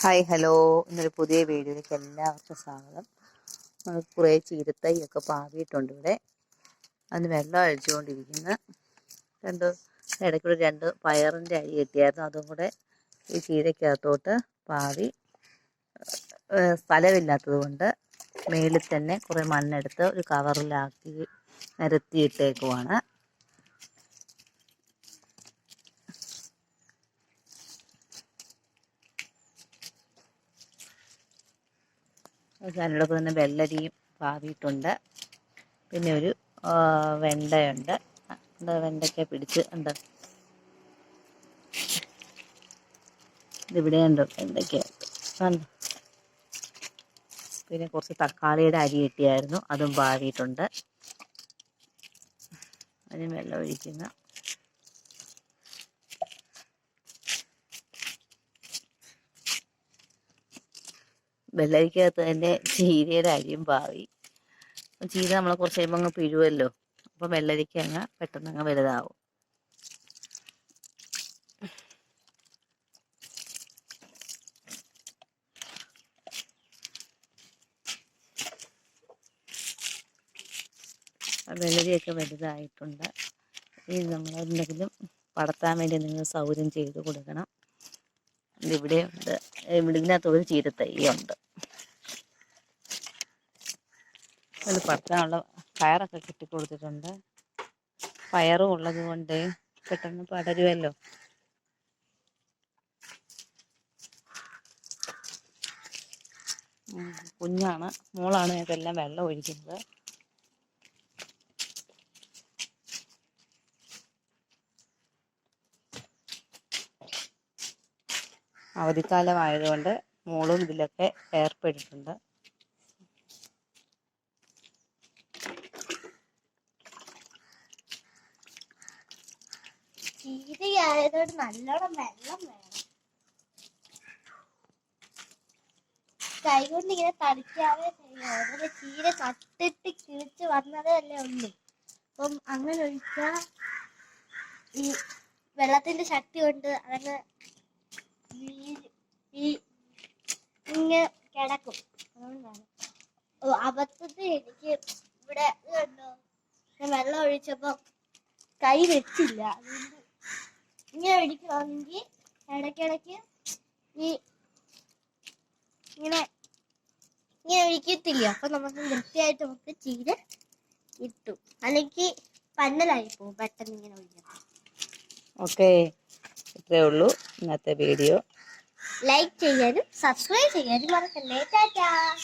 Hi hello. ഇന്നൊരു പുതിയ വീഡിയോയിലേക്ക് എല്ലാവർക്കും സ്വാഗതം. നമ്മൾ കുറേ ചീരത്തൈയൊക്കെ പാവിയിട്ടുണ്ട് ഇവിടെ. അതിന് വെള്ളം അഴിച്ചുകൊണ്ടിരിക്കുന്നു. രണ്ട് ഇടയ്ക്കൂടെ രണ്ട് പയറിന്റെ അരി കിട്ടിയായിരുന്നു. അതും കൂടെ ഈ ചീരക്കകത്തോട്ട് പാവി സ്ഥലമില്ലാത്തത് കൊണ്ട് മേളിൽ തന്നെ കുറേ മണ്ണെടുത്ത് ഒരു കവറിലാക്കി നിരത്തിയിട്ടേക്കുവാണ്. അതിനോടൊപ്പം തന്നെ വെള്ളരിയും പാവിയിട്ടുണ്ട്. പിന്നെ ഒരു വെണ്ടയുണ്ട്. എന്താ വെണ്ടയ്ക്ക പിടിച്ച് ഉണ്ട് ഇതിവിടെയുണ്ട് വെണ്ടയ്ക്ക. കണ്ടോ? പിന്നെ കുറച്ച് തക്കാളിയുടെ അരി കിട്ടിയായിരുന്നു. അതും പാവിയിട്ടുണ്ട്. അതിന് വെള്ളം ഒഴിക്കുന്ന. വെള്ളരിക്കകത്ത് തന്നെ ചീരയുടെ അരിയും പാവി ചീര നമ്മൾ കുറച്ച് കഴിയുമ്പോൾ അങ്ങ് പിഴുവല്ലോ. അപ്പം വെള്ളരിക്ക അങ്ങ് പെട്ടെന്ന് അങ്ങ് വലുതാവും. വെള്ളരിയൊക്കെ വലുതായിട്ടുണ്ട്. ഇനി നമ്മൾ എന്തെങ്കിലും പടത്താൻ വേണ്ടി എന്തെങ്കിലും സൗകര്യം ചെയ്ത് കൊടുക്കണം. ഇവിടെ ഇവിടുന്നകത്ത് ഒരു ചീരത്തൈയുണ്ട്. അത് പറത്താനുള്ള പയറൊക്കെ കിട്ടിക്കൊടുത്തിട്ടുണ്ട്. പയറും ഉള്ളത് കൊണ്ട് പെട്ടെന്ന് പടരുമല്ലോ കുഞ്ഞാണ് മോളാണ് ഇതെല്ലാം വെള്ളം ഒഴിക്കുന്നത്. അവധിക്കാലമായതുകൊണ്ട് മോളും ഇതിലൊക്കെ ഏർപ്പെട്ടിട്ടുണ്ട്. ചീരയായതുകൊണ്ട് നല്ലോണം വെള്ളം വേണം. കൈകൊണ്ട് ഇങ്ങനെ തളിക്കാതെ ചെയ്യാം. അതുപോലെ ചീര തട്ടിട്ട് കിളിച്ച് വന്നതേ അല്ലേ ഉള്ളൂ. അപ്പം അങ്ങനെ ഒഴിച്ചാൽ ഈ വെള്ളത്തിന്റെ ശക്തി കൊണ്ട് അതങ്ങ് ഈ ഇങ്ങനെ കിടക്കും. അതുകൊണ്ടാണ്. ഓ അബദ്ധത്തിൽ എനിക്ക് ഇവിടെ ഇത് ഞാൻ വെള്ളം ഒഴിച്ചപ്പോ കൈ വെച്ചില്ല. അതുകൊണ്ട് ഇങ്ങനെ ഒഴിക്കണമെങ്കിൽ ഇടയ്ക്കിടയ്ക്ക് ഈ ഇങ്ങനെ ഇങ്ങനെ ഒഴിക്കത്തില്ല. അപ്പൊ നമുക്ക് വൃത്തിയായിട്ട് നമുക്ക് ചീര കിട്ടും. അല്ലെങ്കിൽ പന്നലായി പോകും. പെട്ടെന്ന് ഇങ്ങനെ ഒഴിക്കണം ഓക്കെ. ഇത്രയേ ഉള്ളൂ. ഇന്നത്തെ വീഡിയോ. ലൈക്ക് ചെയ്യാനും സബ്സ്ക്രൈബ് ചെയ്യാനും മറക്കല്ലേ. ടാറ്റാ.